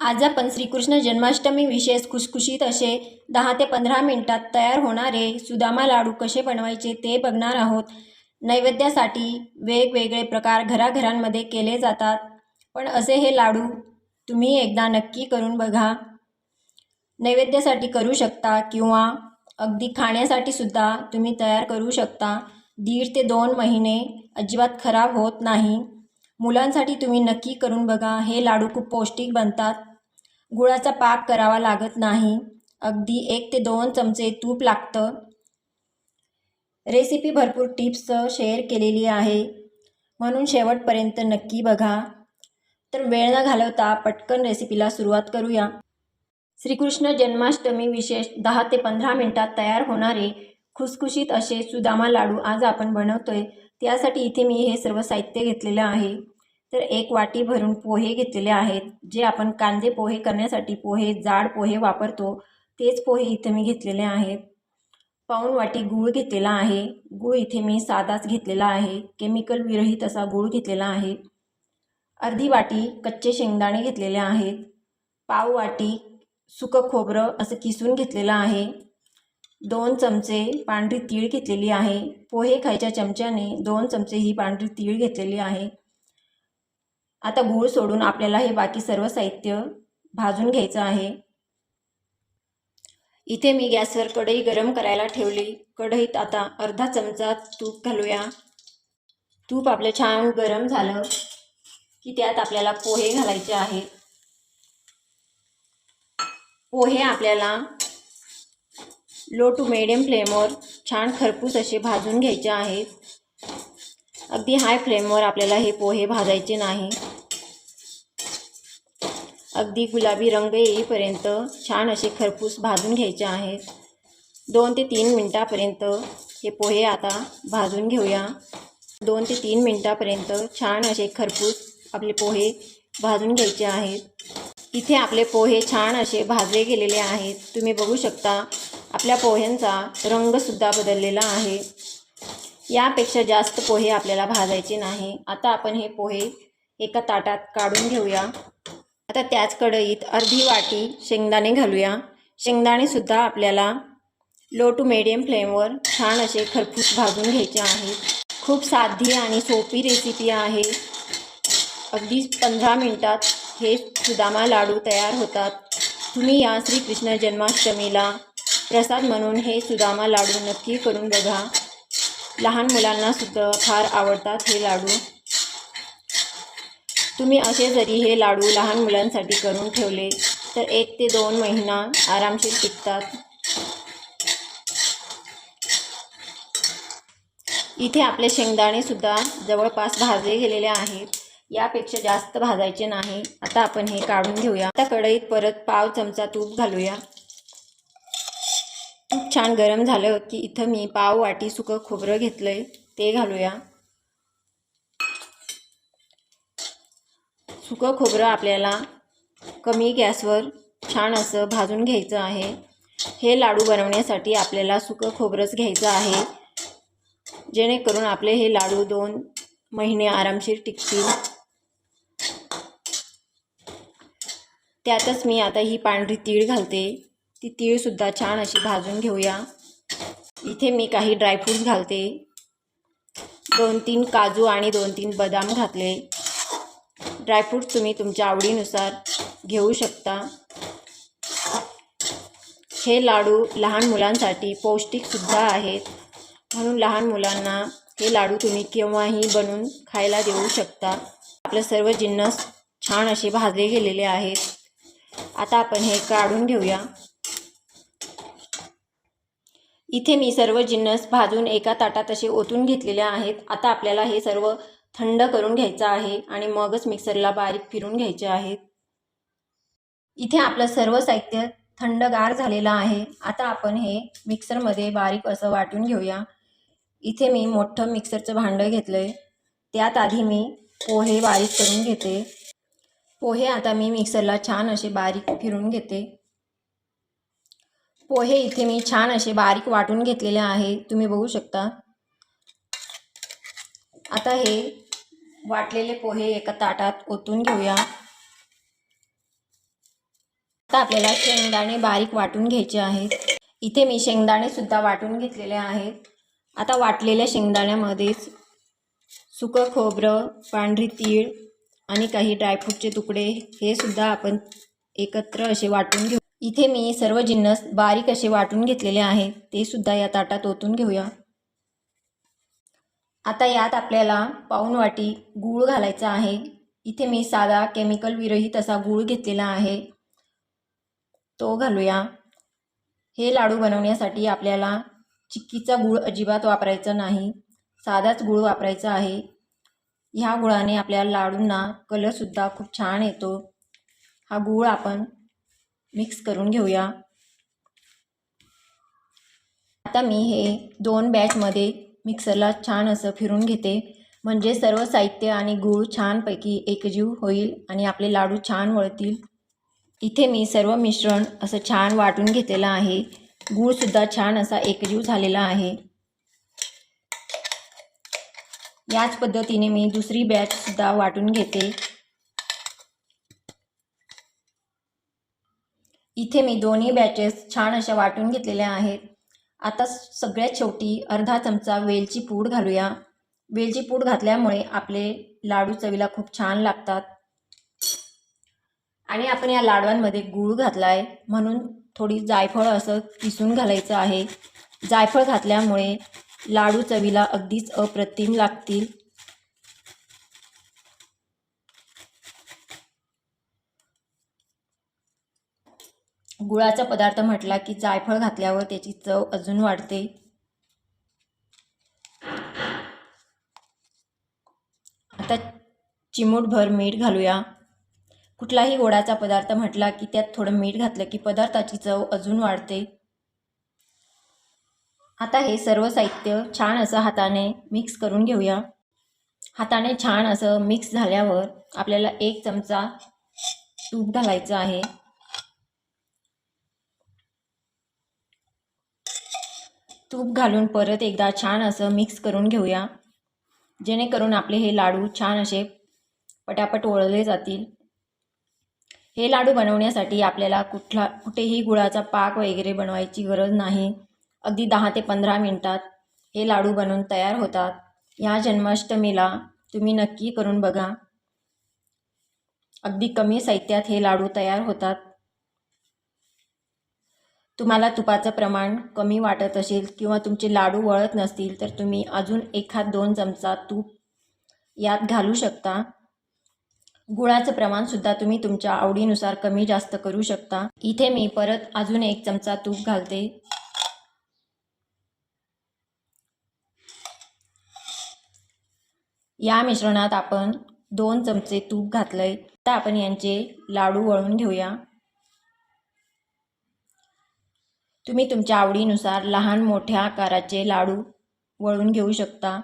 आज आपण श्रीकृष्ण जन्माष्टमी विशेष खुशखुशीत असे दहा ते पंधरा मिनिटात तयार होणारे सुदामा लाडू कसे बनवायचे ते बघणार आहोत. नैवेद्यासाठी वेगवेगळे प्रकार घराघरांमध्ये केले जातात. पण असे हे लाडू तुम्ही एकदा नक्की करून बघा. नैवेद्यासाठी करू शकता किंवा अगदी खाण्यासाठी सुद्धा तुम्ही तयार करू शकता. दीड ते दोन महिने अजिबात खराब होत नाही. मुलांसाठी तुम्ही नक्की करून बघा. हे लाडू खूप पौष्टिक बनतात. गुळाचा पाक करावा लागत नाही. अगदी एक ते दोन चमचे तूप लागतं. रेसिपी भरपूर टिप्स शेअर केलेली आहे. म्हणून शेवटपर्यंत नक्की बघा. तर वेळ न घालवता पटकन रेसिपीला सुरुवात करूया. श्रीकृष्ण जन्माष्टमी विशेष दहा ते पंधरा मिनटात तयार होणारे खुसखुशीत असे सुदामा लाडू आज आपण बनवतोय. त्यासाठी इथे मी हे सर्व साहित्य घेतलेलं आहे. तर एक वाटी भरून पोहे घेतलेले आहेत जे आपण कांदे पोहे करण्यासाठी पोहे जाड पोहे वापरतो तेच पोहे इथे मी घेतलेले आहेत. पाऊण वाटी गूळ घेतलेला आहे. गूळ इथे मी साधाच घेतलेला आहे. केमिकल विरहित असा गूळ घेतलेला आहे. अर्धी वाटी कच्चे शेंगदाणे घेतलेले आहेत. पाव वाटी सुकं खोबरं असं किसून घेतलेलं आहे. दोन चमचे पांढरी तीळ घेतलेली आहे. पोहे खायच्या चमच्याने दोन चमचे ही पांढरी तीळ घेतलेली आहे. आता गूळ सोडून आपल्याला हे बाकी सर्व साहित्य भाजून घ्यायचं आहे. इथे मी गॅसवर कढई गरम करायला ठेवली. कढईत आता अर्धा चमचा तूप घालूया. तूप आपलं छान गरम झालं की त्यात आपल्याला पोहे घालायचे आहेत पोहे आपल्याला लो टू मिडियम फ्लेमवर छान खरपूस असे भाजून घ्यायचे आहेत. अगदी हाय फ्लेमवर आपल्याला हे पोहे भाजायचे नाही. अगदी गुलाबी रंग येईपर्यंत छान असे खरपूस भाजून घ्यायचे आहेत. दोन ते तीन मिनटापर्यंत हे पोहे आता भाजून घेऊया. दोन ते तीन मिनटापर्यंत छान असे खरपूस आपले पोहे भाजून घ्यायचे आहेत. इथे आपले पोहे छान असे भाजले गेलेले आहेत. तुम्ही बघू शकता आपल्या पोह्यांचा रंगसुद्धा बदललेला आहे. यापेक्षा जास्त पोहे आपल्याला भाजायचे नाही. आता आपण हे पोहे एका ताटात काढून घेऊया. आता त्याच कढईत अर्धी वाटी शेंगदाणे घालूया. शेंगदाणेसुद्धा आपल्याला लो टू मिडियम फ्लेमवर छान असे खरपूस भाजून घ्यायचे आहेत. खूप साधी आणि सोपी रेसिपी आहे. अगदी पंधरा मिनटात हे सुदामा लाडू तयार होतात. तुम्ही या श्रीकृष्ण जन्माष्टमीला प्रसाद म्हणून हे सुदामा लाडू नक्की करून बघा. लहान मुलांनासुद्धा फार आवडतात हे लाडू. तुम्ही असे जरी हे लाडू लहान मुलांसाठी करून ठेवले तर एक ते दोन महिना आरामशीर टिकतात. इथे आपले शेंगदाणेसुद्धा जवळपास भाजले गेलेले आहेत. यापेक्षा जास्त भाजायचे नाही. आता आपण हे काढून घेऊया. आता कढईत परत पाव चमचा तूप घालूया. तूप छान गरम झालं की इथं मी पाव वाटी सुकं खोबरं घेतलं आहे ते घालूया. सुकं खोबरं आपल्याला कमी गॅसवर छान असं भाजून घ्यायचं आहे. हे लाडू बनवण्यासाठी आपल्याला सुकं खोबरंच घ्यायचं आहे. जेणेकरून आपले हे लाडू दोन महिने आरामशीर टिकतील. त्यातच मी आता ही पांढरी तीळ घालते. ती तीळसुद्धा छान अशी भाजून घेऊया. इथे मी काही ड्रायफ्रूट्स घालते. दोन तीन काजू आणि दोन तीन बदाम घातले. ड्रायफ्रूट्स तुम्ही तुमच्या आवडीनुसार घेऊ शकता. हे लाडू लहान मुलांसाठी पौष्टिकसुद्धा आहेत. म्हणून लहान मुलांना हे लाडू तुम्ही केव्हाही बनवून खायला देऊ शकता. आपलं सर्व जिन्नस छान असे भाजले गेलेले आहेत. आता आपण हे काढून घेऊया. इथे मी सर्व जिन्नस भाजून एका ताटात असे ओतून घेतलेले आहेत. आता आपल्याला हे सर्व थंड करून घ्यायचं आहे आणि मगच मिक्सरला बारीक फिरून घ्यायचे आहेत इथे आपलं सर्व साहित्य थंडगार झालेलं आहे. आता आपण हे मिक्सरमध्ये बारीक असं वाटून घेऊया. इथे मी मोठं मिक्सरचं भांडं घेतलं आहे त्यात आधी मी पोहे बारीक करून घेते. पोहे आता मी मिक्सरला छान असे बारीक फिरून घेते. पोहे इथे मी छान असे बारीक वाटून घेतलेले आहे. तुम्ही बघू शकता. आता हे वाटलेले पोहे एका ताटात ओतून घेऊया. आता आपल्याला शेंगदाणे बारीक वाटून घ्यायचे आहेत. इथे मी शेंगदाणे सुद्धा वाटून घेतलेले आहेत. आता वाटलेल्या शेंगदाण्यामध्येच सुकं खोबरं पांढरी तीळ आणि काही ड्रायफ्रूटचे तुकडे हे सुद्धा आपण एकत्र असे वाटून घेऊ. इथे मी सर्व जिन्नस बारीक असे वाटून घेतलेले आहेत. ते सुद्धा या ताटात ओतून घेऊया. आता यात आपल्याला पाऊण वाटी गूळ घालायचा आहे. इथे मी साधा केमिकल विरहित असा गूळ घेतलेला आहे. तो घालूया. हे लाडू बनवण्यासाठी आपल्याला चिक्कीचा गूळ अजिबात वापरायचा नाही. साधाच गूळ वापरायचा आहे. ह्या गुळाने आपल्या लाडूंना कलरसुद्धा खूप छान येतो. हा गूळ आपण मिक्स करून घेऊया. आता मी हे दोन बॅचमध्ये मिक्सरला छान असं फिरून घेते. म्हणजे सर्व साहित्य आणि गूळ छानपैकी एकजीव होईल आणि आपले लाडू छान वळतील. इथे मी सर्व मिश्रण असं छान वाटून घेतलेलं आहे. गूळसुद्धा छान असा एकजीव झालेला आहे. याच पद्धतीने मी दुसरी बॅचसुद्धा वाटून घेते. इथे मी दोन्ही बॅचेस छान अशा वाटून घेतलेल्या आहेत. आता सगळ्यात शेवटी अर्धा चमचा वेलची पूड घालूया. वेलची पूड घातल्यामुळे आपले लाडू चवीला खूप छान लागतात. आणि आपण या लाडवांमध्ये गूळ घातला आहे म्हणून थोडी जायफळ असं किसून घालायचं आहे. जायफळ घातल्यामुळे लाडू चवीला अगदीच अप्रतिम लागतील. गुळाचा पदार्थ म्हटला की जायफळ घातल्यावर त्याची चव अजून वाढते. आता चिमूटभर मीठ घालूया. कुठलाही गोडाचा पदार्थ म्हटला की त्यात थोडं मीठ घातलं की पदार्थाची चव अजून वाढते. आता हे सर्व साहित्य छान असं हाताने मिक्स करून घेऊया. हाताने छान असं मिक्स झाल्यावर आपल्याला एक चमचा तूप घालायचं आहे. तूप घालून परत एकदा छान असं मिक्स करून घेऊया. जेणेकरून आपले हे लाडू छान असे पटापट ओळले जातील. हे लाडू बनवण्यासाठी आपल्याला कुठला कुठेही गुळाचा पाक वगैरे बनवायची गरज नाही. अगदी दहा ते पंधरा मिनटात हे लाडू बनवून तयार होतात. ह्या जन्माष्टमीला तुम्ही नक्की करून बघा. अगदी कमी साहित्यात हे लाडू तयार होतात. तुम्हाला तुपाचं प्रमाण कमी वाटत असेल किंवा तुमचे लाडू वळत नसतील तर तुम्ही अजून एखाद दोन चमचा तूप यात घालू शकता. गुळाचं प्रमाणसुद्धा तुम्ही तुमच्या आवडीनुसार कमी जास्त करू शकता. इथे मी परत अजून एक चमचा तूप घालते. या मिश्रणात आपण दोन चमचे तूप घातलंय. आता आपण यांचे लाडू वळून घेऊया. तुम्ही तुमच्या आवडीनुसार लहान मोठ्या आकाराचे लाडू वळून घेऊ शकता.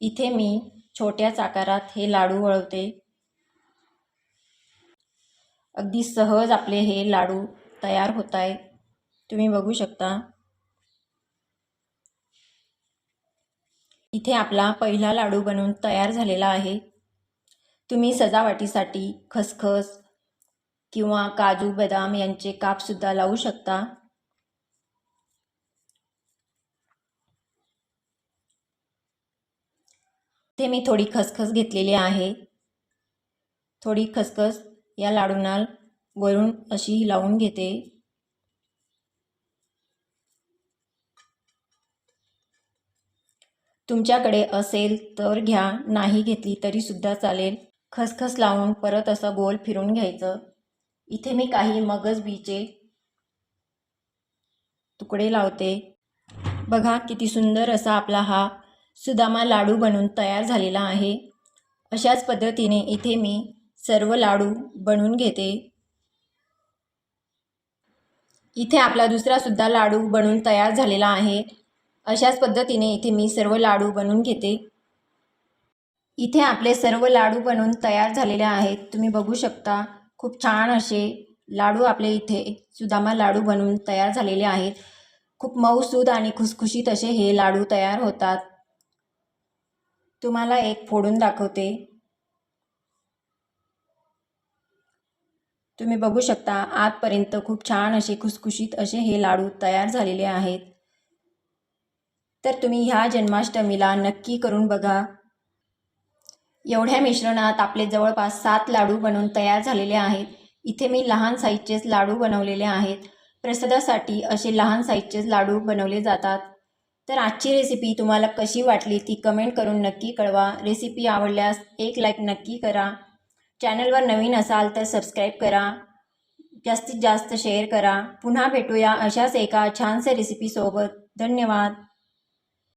इथे मी छोट्याच आकारात हे लाडू वळवते. अगदी सहज आपले हे लाडू तयार होत आहे तुम्ही बघू शकता. इथे आपला पहिला लाडू बनवून तयार झालेला आहे. तुम्ही सजावटीसाठी खसखस किंवा काजू बदाम यांचे कापसुद्धा लावू शकता. ते मी थोडी खसखस घेतलेली आहे. थोडी खसखस या लाडूंना वरून अशी लावून घेते. तुमच्याकडे असेल तर घ्या नाही घेतली तरीसुद्धा चालेल. खसखस लावून परत असं गोल फिरून घ्यायचं. इथे मी काही मगज बीचे तुकडे लावते. बघा किती सुंदर असा आपला हा सुदामा लाडू बनून तयार झालेला आहे. अशाच पद्धतीने इथे मी सर्व लाडू बनवून घेते. इथे आपला दुसरासुद्धा लाडू बनवून तयार झालेला आहे. अशाच पद्धतीने इथे मी सर्व लाडू बनवून घेते. इथे आपले सर्व लाडू बनवून तयार झालेले आहेत. तुम्ही बघू शकता खूप छान असे लाडू आपले इथे सुदामा लाडू बनवून तयार झालेले आहेत. खूप मऊसूद आणि खुसखुशीत असे हे लाडू तयार होतात. तुम्हाला एक फोडून दाखवते. तुम्ही बघू शकता आतपर्यंत खूप छान असे खुसखुशीत असे हे लाडू तयार झालेले आहेत. तर तुम्ही ह्या जन्माष्टमीला नक्की करून बघा. एवढ्या मिश्रणात आपले जवळपास सात लाडू बनवून तयार झालेले आहेत. इथे मी लहान साईजचेच लाडू बनवलेले आहेत. प्रसादासाठी असे लहान साईजचेच लाडू बनवले जातात. तर आजची रेसिपी तुम्हाला कशी वाटली ती कमेंट करून नक्की कळवा. रेसिपी आवडल्यास एक लाईक नक्की करा. चॅनलवर नवीन असाल तर सबस्क्राईब करा. जास्तीत जास्त शेअर करा. पुन्हा भेटूया अशाच एका छानशा रेसिपीसोबत धन्यवाद.